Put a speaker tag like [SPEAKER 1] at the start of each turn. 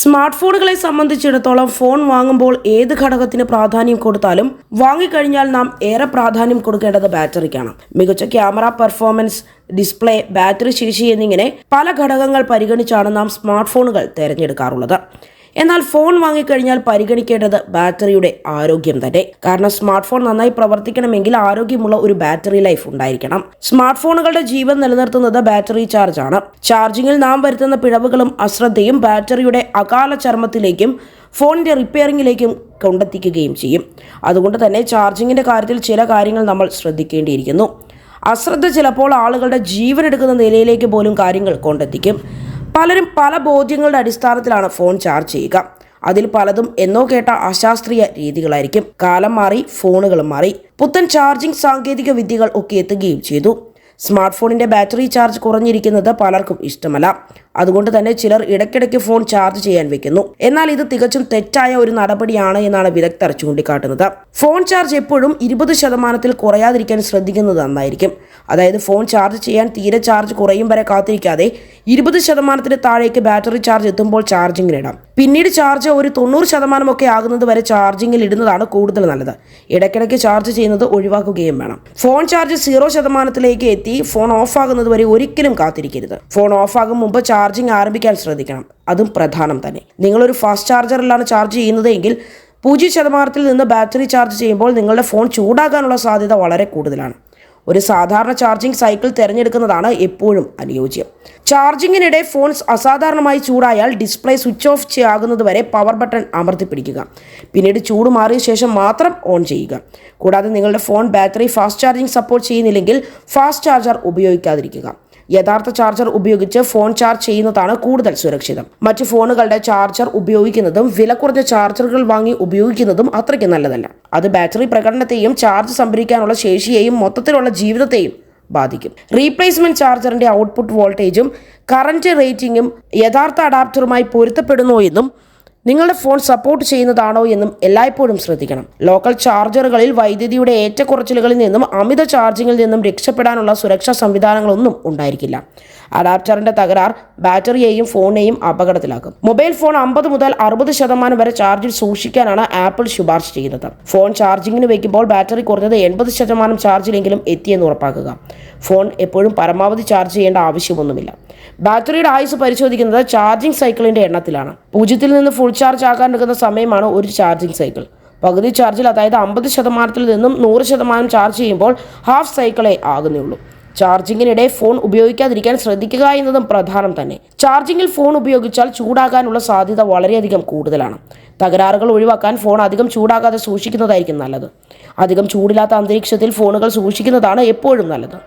[SPEAKER 1] Smart ഫോണുകളെ സംബന്ധിച്ചിടത്തോളം phone വാങ്ങുമ്പോൾ ഏത് ഘടകത്തിന് പ്രാധാന്യം കൊടുത്താലും വാങ്ങിക്കഴിഞ്ഞാൽ നാം ഏറെ പ്രാധാന്യം കൊടുക്കേണ്ടത് ബാറ്ററിക്കാണ്. മികച്ച ക്യാമറ പെർഫോമൻസ് ഡിസ്പ്ലേ ബാറ്ററി ശേഷി എന്നിങ്ങനെ പല ഘടകങ്ങൾ പരിഗണിച്ചാണ് നാം സ്മാർട്ട് ഫോണുകൾ തിരഞ്ഞെടുക്കാറുള്ളത്. എന്നാൽ ഫോൺ വാങ്ങിക്കഴിഞ്ഞാൽ പരിഗണിക്കേണ്ടത് ബാറ്ററിയുടെ ആരോഗ്യം തന്നെ. കാരണം സ്മാർട്ട് ഫോൺ നന്നായി പ്രവർത്തിക്കണമെങ്കിൽ ആരോഗ്യമുള്ള ഒരു ബാറ്ററി ലൈഫ് ഉണ്ടായിരിക്കണം. സ്മാർട്ട് ഫോണുകളുടെ ജീവൻ നിലനിർത്തുന്നത് ബാറ്ററി ചാർജ് ആണ് ചാർജിങ്ങിൽ നാം വരുത്തുന്ന പിഴവുകളും അശ്രദ്ധയും ബാറ്ററിയുടെ അകാല ചർമ്മത്തിലേക്കും ഫോണിന്റെ റിപ്പയറിംഗിലേക്കും കൊണ്ടെത്തിക്കുകയും ചെയ്യും. അതുകൊണ്ട് തന്നെ ചാർജിങ്ങിന്റെ കാര്യത്തിൽ ചില കാര്യങ്ങൾ നമ്മൾ ശ്രദ്ധിക്കേണ്ടിയിരിക്കുന്നു. അശ്രദ്ധ ചിലപ്പോൾ ആളുകളുടെ ജീവൻ എടുക്കുന്ന നിലയിലേക്ക് പോലും കാര്യങ്ങൾ കൊണ്ടെത്തിക്കും. പലരും പല ബോധ്യങ്ങളുടെ അടിസ്ഥാനത്തിലാണ് ഫോൺ ചാർജ് ചെയ്യുക. അതിൽ പലതും എന്നോ കേട്ട അശാസ്ത്രീയ രീതികളായിരിക്കും. കാലം മാറി ഫോണുകളും മാറി. പുത്തൻ ചാർജിംഗ് സാങ്കേതിക വിദ്യകൾ ഒക്കെ എത്തുകയും ചെയ്തു. സ്മാർട്ട് ഫോണിന്റെ ബാറ്ററി ചാർജ് കുറഞ്ഞിരിക്കുന്നത് പലർക്കും ഇഷ്ടമല്ല. അതുകൊണ്ട് തന്നെ ചിലർ ഇടയ്ക്കിടയ്ക്ക് ഫോൺ ചാർജ് ചെയ്യാൻ വെക്കുന്നു. എന്നാൽ ഇത് തികച്ചും തെറ്റായ ഒരു നടപടിയാണ് എന്നാണ് വിദഗ്ധർ ചൂണ്ടിക്കാട്ടുന്നത്. ഫോൺ ചാർജ് എപ്പോഴും ഇരുപത് ശതമാനത്തിൽ കുറയാതിരിക്കാൻ ശ്രദ്ധിക്കുന്നത് നന്നായിരിക്കും. അതായത് ഫോൺ ചാർജ് ചെയ്യാൻ തീരെ ചാർജ് കുറയും വരെ കാത്തിരിക്കാതെ ഇരുപത് ശതമാനത്തിന് താഴേക്ക് ബാറ്ററി ചാർജ് എത്തുമ്പോൾ ചാർജിങ്ങിനിടാം പിന്നീട് ചാർജ് ഒരു തൊണ്ണൂറ് ശതമാനമൊക്കെ ആകുന്നത് വരെ ചാർജിങ്ങിൽ ഇടുന്നതാണ് കൂടുതൽ നല്ലത്. ഇടയ്ക്കിടയ്ക്ക് ചാർജ് ചെയ്യുന്നത് ഒഴിവാക്കുകയും വേണം. ഫോൺ ചാർജ് സീറോ ശതമാനത്തിലേക്ക് എത്തി ഫോൺ ഓഫ് ആകുന്നത് വരെ ഒരിക്കലും കാത്തിരിക്കരുത്. ഫോൺ ഓഫ് ആകും മുമ്പ് ചാർജിങ് ആരംഭിക്കാൻ ശ്രദ്ധിക്കണം. അതും പ്രധാനം തന്നെ. നിങ്ങളൊരു ഫാസ്റ്റ് ചാർജറിലാണ് ചാർജ് ചെയ്യുന്നത് ചെയ്യുന്നതെങ്കിൽ പൂജ്യം ശതമാനത്തിൽ നിന്ന് ബാറ്ററി ചാർജ് ചെയ്യുമ്പോൾ നിങ്ങളുടെ ഫോൺ ചൂടാകാനുള്ള സാധ്യത വളരെ കൂടുതലാണ്. ഒരു സാധാരണ ചാർജിംഗ് സൈക്കിൾ തിരഞ്ഞെടുക്കുന്നതാണ് എപ്പോഴും അനുയോജ്യം. ചാർജിങ്ങിനിടെ ഫോൺ അസാധാരണമായി ചൂടായാൽ ഡിസ്പ്ലേ സ്വിച്ച് ഓഫ് ചെയ്യാകുന്നത് വരെ പവർ ബട്ടൺ അമർത്തി പിടിക്കുക. പിന്നീട് ചൂട് മാറിയ ശേഷം മാത്രം ഓൺ ചെയ്യുക. കൂടാതെ നിങ്ങളുടെ phone battery fast charging support ചെയ്യുന്നില്ലെങ്കിൽ ഫാസ്റ്റ് ചാർജർ ഉപയോഗിക്കാതിരിക്കുക. യഥാർത്ഥ ചാർജർ ഉപയോഗിച്ച് ഫോൺ ചാർജ് ചെയ്യുന്നതാണ് കൂടുതൽ സുരക്ഷിതം. മറ്റ് ഫോണുകളുടെ ചാർജർ ഉപയോഗിക്കുന്നതും വില കുറഞ്ഞ ചാർജറുകൾ വാങ്ങി ഉപയോഗിക്കുന്നതും അത്രയ്ക്ക് നല്ലതല്ല. അത് ബാറ്ററി പ്രകടനത്തെയും ചാർജ് സംഭരിക്കാനുള്ള ശേഷിയെയും മൊത്തത്തിലുള്ള ജീവിതത്തെയും ബാധിക്കും. റീപ്ലേസ്മെന്റ് ചാർജറിന്റെ ഔട്ട്പുട്ട് വോൾട്ടേജും കറന്റ് റേറ്റിംഗും യഥാർത്ഥ അഡാപ്റ്ററുമായി പൊരുത്തപ്പെടുന്നു എന്നും നിങ്ങളുടെ ഫോൺ സപ്പോർട്ട് ചെയ്യുന്നതാണോ എന്നും എല്ലായ്പ്പോഴും ശ്രദ്ധിക്കണം. ലോക്കൽ ചാർജറുകളിൽ വൈദ്യുതിയുടെ ഏറ്റക്കുറച്ചിലുകളിൽ നിന്നും അമിത ചാർജിങ്ങിൽ നിന്നും രക്ഷപ്പെടാനുള്ള സുരക്ഷാ സംവിധാനങ്ങളൊന്നും ഉണ്ടായിരിക്കില്ല. അഡാപ്റ്ററിന്റെ തകരാർ ബാറ്ററിയെയും ഫോണിനെയും അപകടത്തിലാക്കും. മൊബൈൽ ഫോൺ അമ്പത് മുതൽ അറുപത് ശതമാനം വരെ ചാർജിൽ സൂക്ഷിക്കാനാണ് ആപ്പിൾ ശുപാർശ ചെയ്യുന്നത്. ഫോൺ ചാർജിങ്ങിന് വയ്ക്കുമ്പോൾ ബാറ്ററി കുറഞ്ഞത് എൺപത് ശതമാനം ചാർജിലെങ്കിലും എത്തിയെന്ന് ഉറപ്പാക്കുക. ഫോൺ എപ്പോഴും പരമാവധി ചാർജ് ചെയ്യേണ്ട ആവശ്യമൊന്നുമില്ല. ബാറ്ററിയുടെ ആയുസ് പരിശോധിക്കുന്നത് ചാർജിംഗ് സൈക്കിളിന്റെ എണ്ണത്തിലാണ്. പൂജ്യത്തിൽ നിന്ന് ഫുൾ ചാർജ് ആകാൻ എടുക്കുന്ന സമയമാണ് ഒരു ചാർജിംഗ് സൈക്കിൾ. പകുതി ചാർജിൽ അതായത് അമ്പത് ശതമാനത്തിൽ നിന്നും നൂറ് ശതമാനം ചാർജ് ചെയ്യുമ്പോൾ ഹാഫ് സൈക്കിളേ ആകുന്നുള്ളൂ ചാർജിങ്ങിനിടെ ഫോൺ ഉപയോഗിക്കാതിരിക്കാൻ ശ്രദ്ധിക്കുക എന്നതും പ്രധാനം തന്നെ. ചാർജിങ്ങിൽ ഫോൺ ഉപയോഗിച്ചാൽ ചൂടാകാനുള്ള സാധ്യത വളരെയധികം കൂടുതലാണ്. തകരാറുകൾ ഒഴിവാക്കാൻ ഫോൺ അധികം ചൂടാകാതെ സൂക്ഷിക്കുന്നതായിരിക്കും നല്ലത്. അധികം ചൂടില്ലാത്ത അന്തരീക്ഷത്തിൽ ഫോണുകൾ സൂക്ഷിക്കുന്നതാണ് എപ്പോഴും നല്ലത്.